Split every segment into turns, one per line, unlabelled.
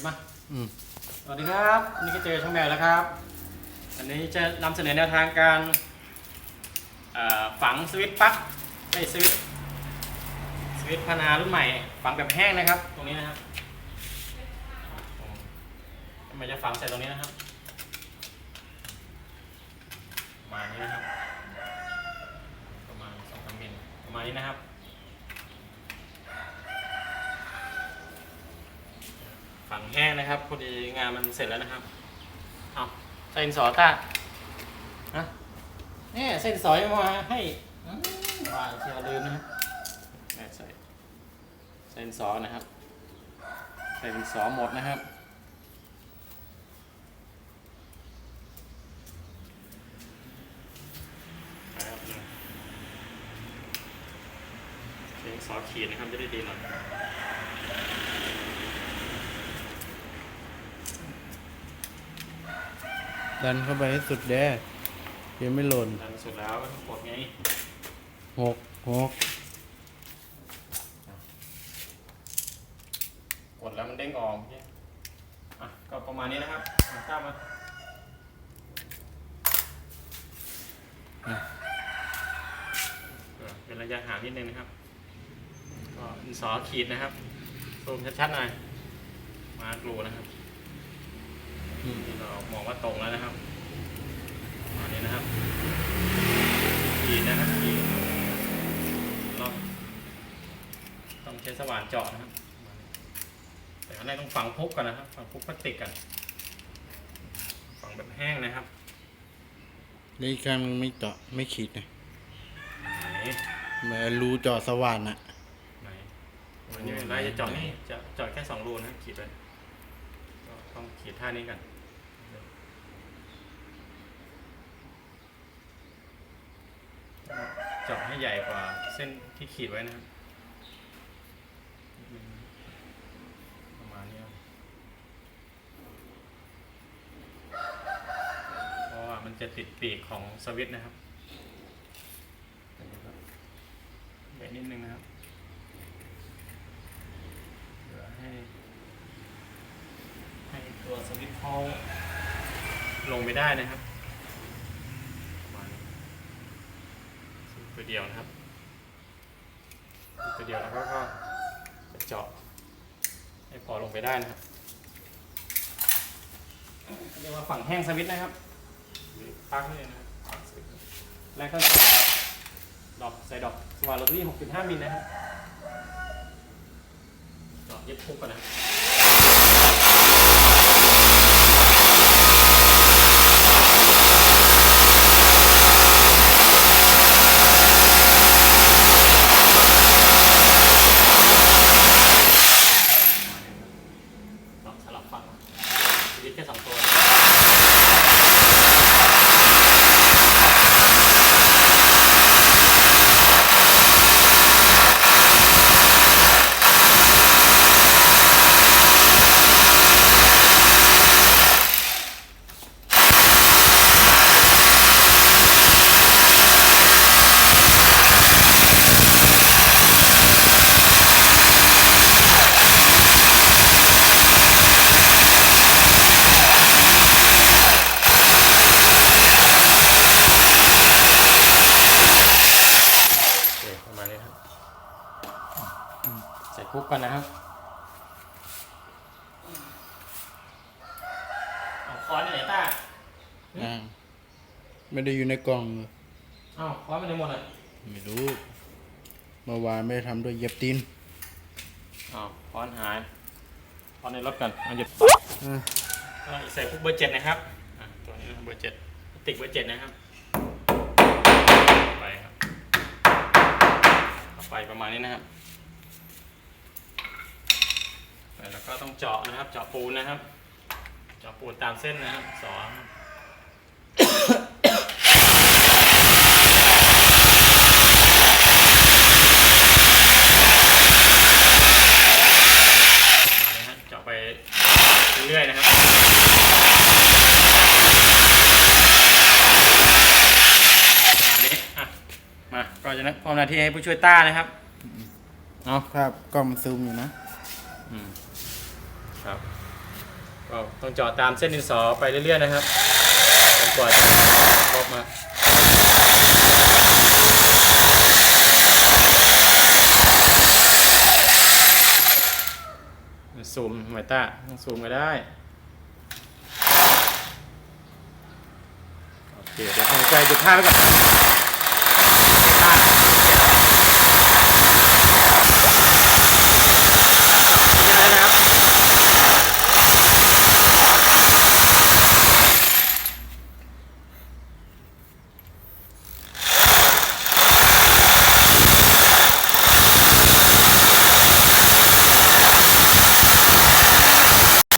ห็นไหม
อืม
สวัสดีครับวันนี้ก็เจอช่องแมวแล้วครับวันนี้จะนำเสนอแนวทางการเอ่อฝังสวิตช์ปลั๊กไอ้ยสวิตช์สวิตช์พันอารุ่นใหม่ ฝังแบบแห้งนะครับ ตรงนี้นะครับมันจะฝังใส่ตรงนี้นะครับ ประมาณนี้นะครับ ประมาณสองสามมิลประมาณนี้นะครับ ฝังแห้งนะครับพอดีงานมันเสร็จแล้วนะครับเอาเส้นสอต้าฮะเนี่ยเส้นสอยมาให้อืมว่าเชียวลืมนะนี่ใส่เส้นสอนะครับเส้นสอหมดนะครับนะครับเส้นสอขีดนะครับจะได้ดีหน่อย
ดันเข้าไปให้สุดแด้ยังไม่หล่น
ดันสุดแล้วก็กดไง
หกหก
กดแล้วมันเด้งออกเนี่ยอะก็ประมาณนี้นะครับอะตามมาอะเออเป็นระยะห่างนิดนึงนะครับ ก็ดินสอขีดนะครับซูมชัดๆหน่อย มากรูนะครับ ที่เรามองว่าตรงแล้วนะครับประมาณนี้นะครับขีดนะครับขีดลองต้องใช้สว่านเจาะนะครับแต่อันแรกต้องฝังพุกก่อนนะครับ ฝังพุกพลาสติกกันฝังแบบแห้งนะครับ
แล้วอีกข้างนึงไม่เจาะไม่ขีดนะ
ไหน
เหมือนรูเจาะสว่านอะ
ไหนวันนี้เราจะเจาะนี่จะเจาะแค่สองรูนะขีดไว้ก็ต้องขีดท่านี้กัน เจาะให้ใหญ่กว่าเส้นที่ขีดไว้นะครับ ประมาณนี้เพราะว่ามันจะติดปีกของสวิตนะครับเดี๋ยวนิดนึงนะครับเหลือให้ ให้ตัวสวิตเขาลงไปได้นะครับประมาณนี้ ตัวเดียวนะครับ ตัวเดียวแล้วก็ก็เจาะให้พอลงไปได้นะครับเรียกว่าฝั่งแห้งสวิตช์นะครับหรือปลั๊กนี่เลยนะครับฝั่งสวิตช์แล้วก็ใส่ดอกใส่ดอกสว่านโรตารี่6.5มิลนะครับเจาะเย็บพุกก่อนนะครับเจาะ สลับฝั่งชีวิตแค่สองตัวนะ โอเคประมาณนี้ครับ ใส่พุกก่อนนะครับ เอาค้อนไปไหนต้า
อ่าไม่ได้อยู่ในกล่องเลย
เอาค้อนไปไหนหมดอะ
ไม่รู้ เมื่อวานไม่ได้ทำด้วยเย็บตีน
เอาค้อนหายค้อนในรถก่อนเอาหยุด
อ่า
ก็ใส่พุกเบอร์เจ็ดนะครับอะตัวนี้เบอร์เจ็ดติกเบอร์เจ็ดนะครับไปครับเอา ไฟประมาณนี้นะครับแล้วก็ต้องเจาะนะครับ เจาะปูนนะครับ เจาะปูนตามเส้นนะครับสองมาเลยฮะเจาะไปเรื่อยๆนะครับ อันนี้อะมาก็จะนะพร้อม หน้าที่ให้ผู้ช่วยต้านะครับ เอา
ภาพกล้องมันซูมอยู่นะ
อืมครับก็ต้องเจาะตามเส้นดินสอไปเรื่อยๆนะครับจนกว่าจะครบมาซูมไมต้าซูมก็ได้ โอเค เดี๋ยวทำใจหยุดภาพไว้ก่อนนี่นะครับ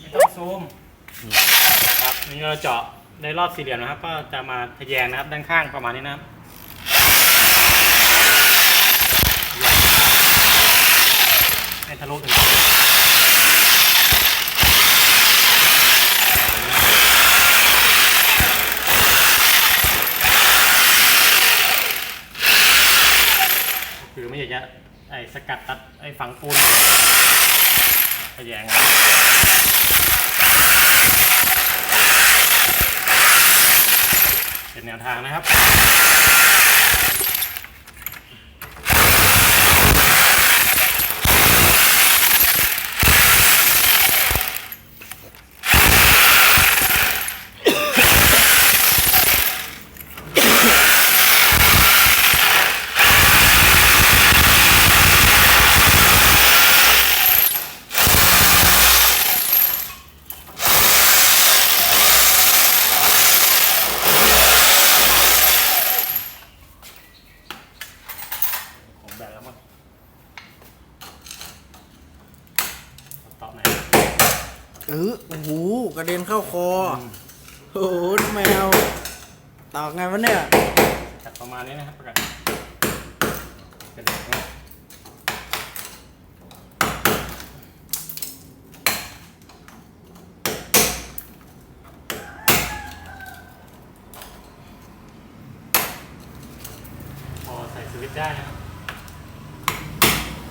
ไม่ต้องซูมครับนี่เราเจาะใน รอบสี่เหลี่ยมนะครับ ก็จะมาทะแยงนะครับ ด้านข้างประมาณนี้นะครับให้ทะลุถึงคือไม่อยากจะไอ้สกัดตัดไอ้ฝังปูนทะแยงนะครับ เป็นแนวทางนะครับ ของแบบแล้วมั้งต่อไหน
เออโอ้โหกระเด็นเข้าคออโอ้โหน้องแมวตอกไงวะเนี่ย
จัดประมาณนี้นะครับประกาศเป็นแบบนี้พอใส่สวิตช์ ได้นะครับ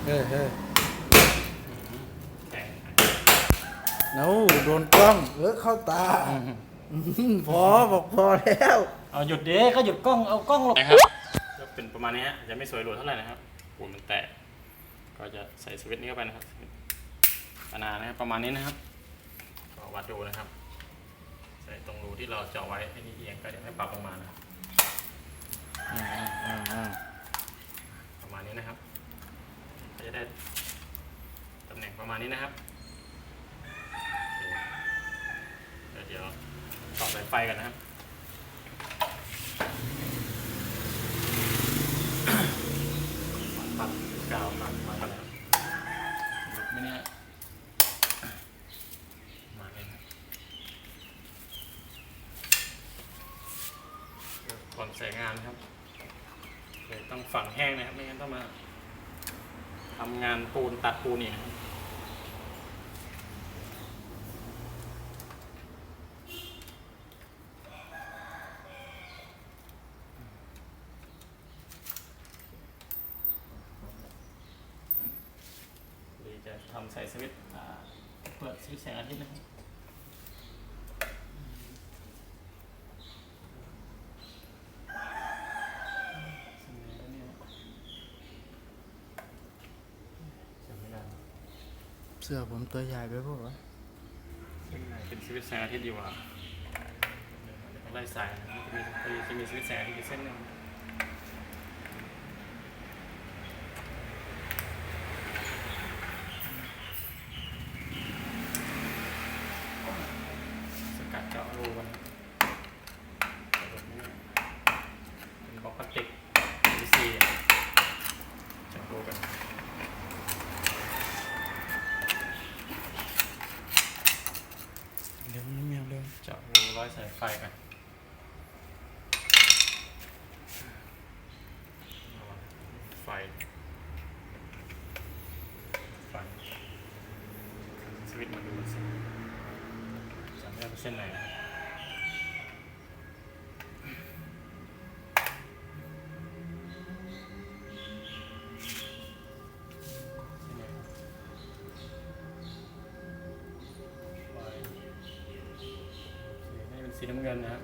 เฮ้ยเฮ้ย
แข็ง
เน้าโดนกล้อง เออเข้าตาอื้อหือพอบอกพอแล้ว
เอาหยุดเด้ก็หยุดกล้องเอากล้องลงนะครับก็เป็นประมาณนี้ฮะจะไม่สวยหรูเท่าไหร่นะครับปูนมันแตกก็จะใส่สวิตช์นี้เข้าไปนะครับปนานะครับประมาณนี้นะครับก็วัดดูนะครับ ใส่ตรงรูที่เราเจาะไว้ให้นี่เอียงก็เดี๋ยวให้ปรับลงมานะครับ
อ่าอ่าอ่า
ประมาณ นี้นะครับก็จะได้ตำแหน่งประมาณนี้นะครับเคแล้วเดี๋ยวต่อสายไฟกันนะครับ ปัดกาวปัดมาแล้วหลุดไหมเนี่ยมาเลยนะก่อนใส่งานนะครับเลยต้อง ฝังแห้งนะครับ ไม่งั้นต้องมาทำงานปูนตัดปูนอีกนะครับจะทำใส่สวิตช์เปิดสวิตช์แสงอาทิตย์นะครับ จำไม่ได้
เสื้อผมตัวใหญ่ไปพวกวะ
เป็นสวิตช์แสงอาทิตย์ดีกว่าเดี๋ยวต้องไล่สายนะจะมีจะมีสวิตแสงอาทิตย์อยู่เส้นหนึ่ง
แล้
วเส้นไหนสีน้ำเงินนะครับ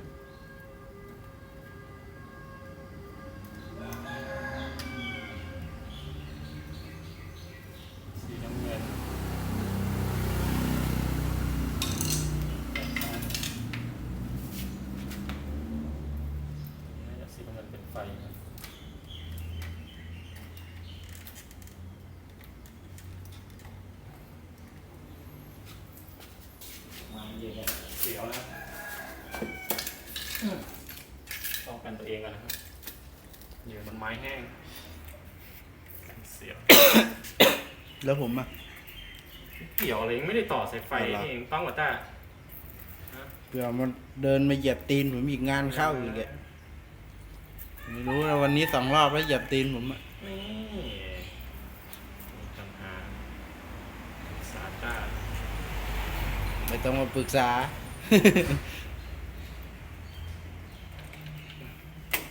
มาเนี่ยเสียวนะป้องกันตัวเองก่อนนะครับอยู่บนไม้แห้ง เสียว
แล้วผมอะ
เกี่ยวอะไรยังไม่ได้ต่อสายไฟ
เอาเอ
งต้องกับต้า
เผื่อมันเดินมาเหยียบตีนผมอีกงานเข้าอีกอะไม่รู้นะวันนี้สองรอบแล้วเหยียบตีนผมอะ
นี่มีปัญหาสาต้า
ไม่ ต้องมาปรึกษา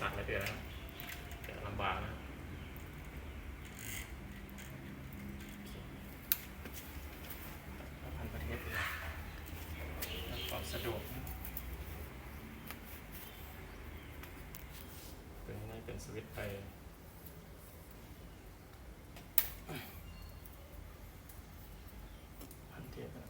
ตัดเลยเดี๋ยวนะจะลำบากนะพันประเทศเลยความสะดวกเป็นนี่เป็นสวิตช์ไปพันเทียบนะ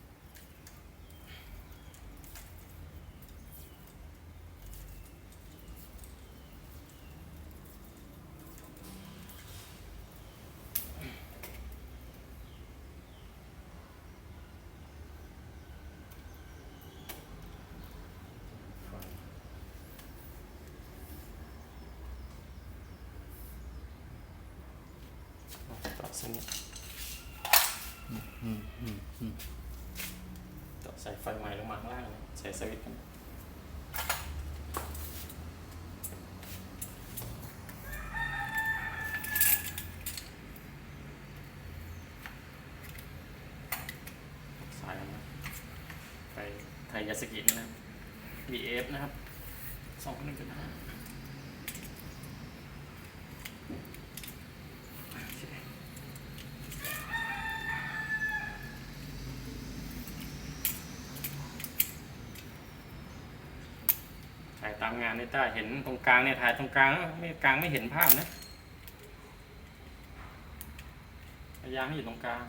ต่อเส้นนี้
อืมอืมอืม
ต่อสายไฟใหม่ลงมาข้างล่างเลยใส่สวิตช์กันสายนะไปไทยยาสกินะครับ BF นะครับสองหนึ่งจุดห้า ถ่ามงานนี่ถ้าเห็นตรงกลางเนี่ยถ่ายตรงกลางไม่กลางไม่เห็นภาพนะพยายามให้อยู่ตรงกลาง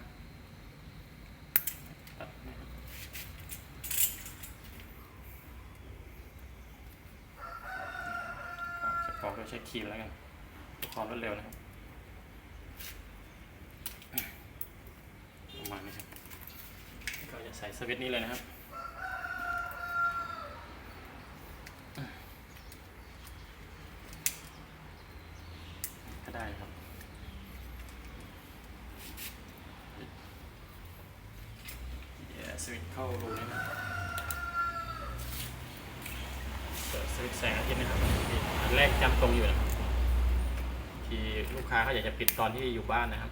ตัดนะครับจะปอกโดยใช้ครีมแล้วกันเพื่อความรวดเร็วนะครับประมาณนี้ครับก็จะใส่สวิตช์นี้เลยนะครับ ก็ได้ครับเดี๋ยว สวิตช์เข้ารูนี้นะเปิดสวิตช์แสงอาทิตย์นะครับอันแรกจำตรงอยู่นะครับที่ลูกค้าเขาอยากจะปิดตอนที่อยู่บ้านนะครับ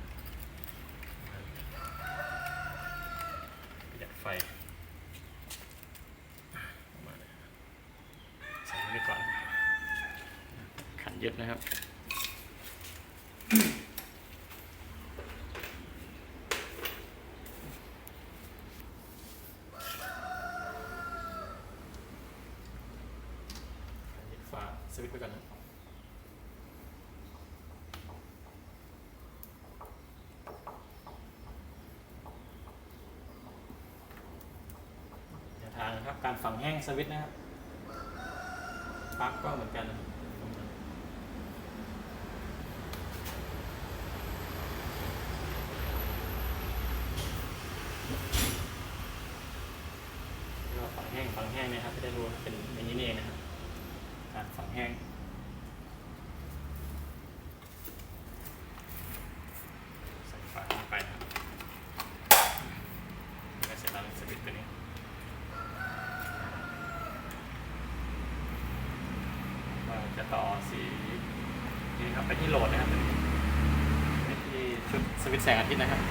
ประหยัดไฟประมาณนี้ใส่ไว้ก่อน ขันยึดนะครับ ยึดฝา สวิตช์ไปก่อนนะแนวทางนะครับ การฝังแห้งสวิตช์นะครับปลั๊กก็เหมือนกันนะครับก็ฝังแห้งฝังแห้งนะครับไม่ได้รู้ว่าเป็นอย่างนี้นี่เองนะครับ การฝั ง ใส่ฝาลงไปนะครับแล้วเสร็จแล้วสวิตช์ตัวนี้เราจะต่อสีนี่ครับไปที่โหลดนะครับไปที่ชุดสวิตช์แสงอาทิตย์นะครับ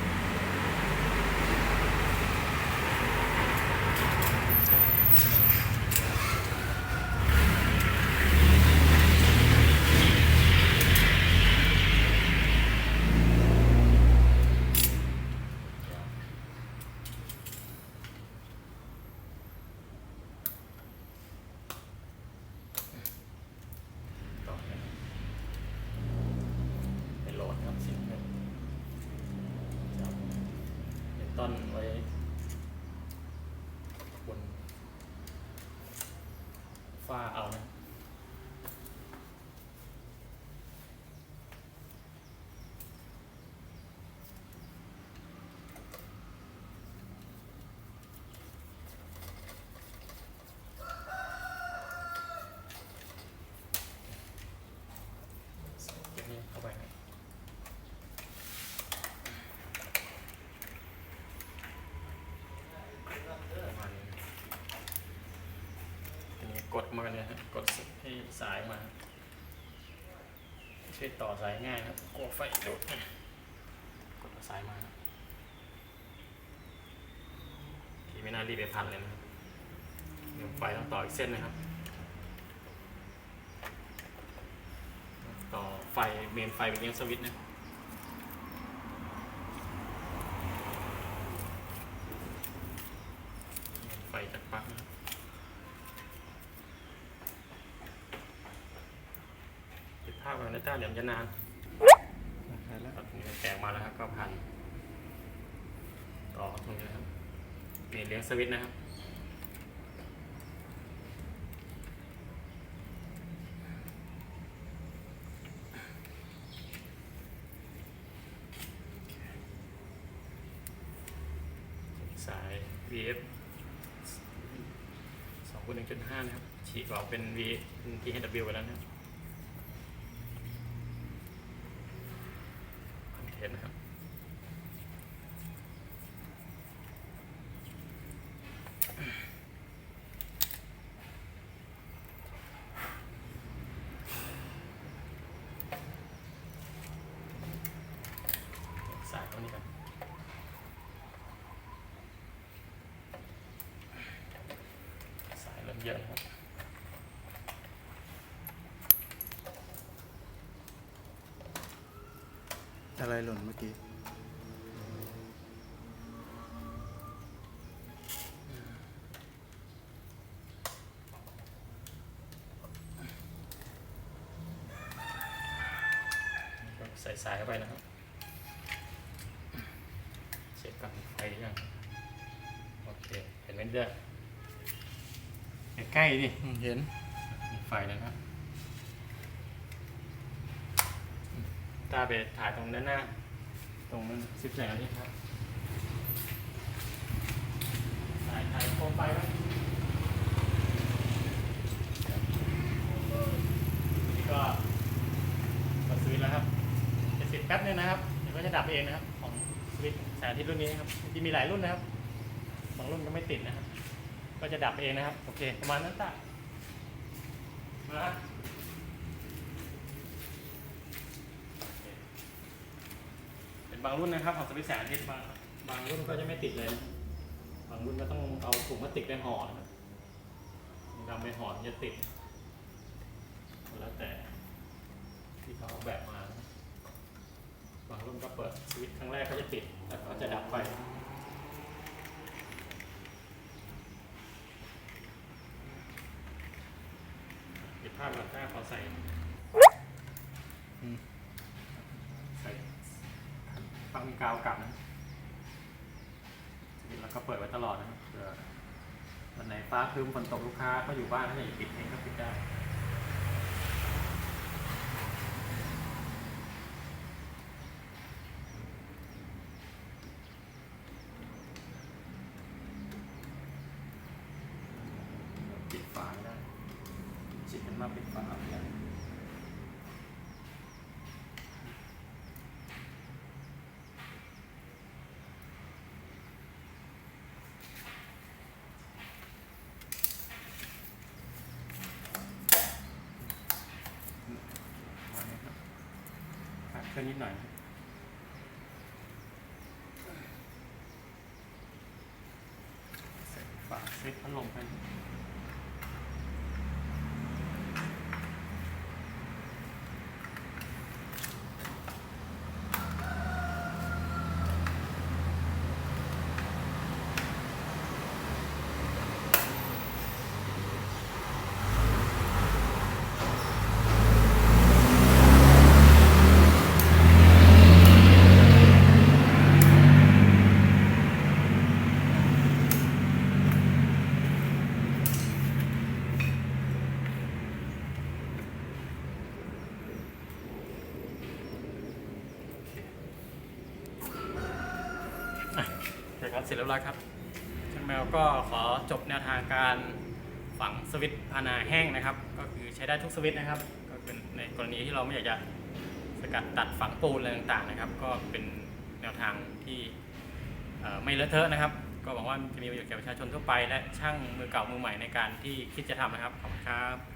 กดมากันเลยกดให้สายมาช่วยต่อสายง่ายครับกลัวไฟดูดกดสายมาทีไม่น่ารีบไปพันเลยนะเดี๋ยวไฟต้องต่ออีกเส้นนะครับ ต่อไฟเมนไฟไปเลี้ยงสวิตช์นะเมนไฟจากปลั๊กนะครับติดภาพก่อนนะจ้าเดี๋ยวมันจะนาน
ครับแล้ว
ครับนี่แตกมาแล้วครับก็พันต่อตรงนี้ครับเมนเลี้ยงสวิตนะครับสาย VF สองคูณหนึ่งจุดห้านะครับ ฉีกออกเป็น V เป็น THW ไปแล้วนะครับคอนเทนต์นะครับ สายตรงนี้กัน สาย เยอะครับ
อะไรหล่นเมื่อกี้
ใส่สายเข้าไปนะครับ เช็คกันไฟหรือยังโอเค เห็นไหมเด้อ ใกล้ดิ
อืมเห็น
มีไฟแล้วนะครับตาไปถ่ายตรงนั้นหน้า ตรงนั้นสิบแสงนี่ครับ ถ่ายถ่ายโคมไฟไว้นี่ก็ก็ซื้อแล้วครับจะติดแป๊บนึงนะครับ เดี๋ยวก็จะดับเองนะครับ ของสวิตช์แสงอาทิตย์รุ่นนี้นะครับจริงๆมีหลายรุ่นนะครับ บางรุ่นก็ไม่ติดนะครับ ก็จะดับเองนะครับ โอเค ประมาณนั้นตามาเป็นบางรุ่นนะครับของสวิตช์แสงทิตย์บางบางรุ่นก็จะไม่ติดเลย บางรุ่นก็ต้องเอาถุงพลาสติกไปห่อนะครับดำไปห่อจะติด แล้วแต่ที่เขาออกแบบมา บางรุ่นก็เปิดสวิตช์ครั้งแรกก็จะติด แล้วก็จะดับไปปิดภาพก่อนถ้าเขา ใส่
อืม
ใส่ปังกาวกลับนะแล้วก็เปิดไว้ตลอดนะเผื่อวันไหนฟ้าครึ้มฝนตกลูกค้าก็อยู่บ้านถ้าอยากจะปิดเองก็ปิดได้ ปิดฝาไม่ได้จิตมันมาปิดฝาไม่ได้วางไว้ครับขาดเค่นิดหน่อยฝาเซ็ตพัดลมไป โอะโอเคครับเสร็จเรี ยบร้อยครับช่างแมวก็ขอจบแนวทางการฝังสวิตช์พานาแห้งนะครับ ก็คือใช้ได้ทุกสวิตช์นะครับ ก็เป็นในกรณีที่เราไม่อยากจะสกัดตัดฝังปูนอะไรต่างๆนะครับ ก็เป็นแนวทางที่ไม่เลอะเทอะนะครับ ก็หวังว่าจะมีประโยชน์แก่ประชาชนทั่วไปและช่างมือเก่ามือใหม่ในการที่คิดจะทำนะครับขอบคุณครับ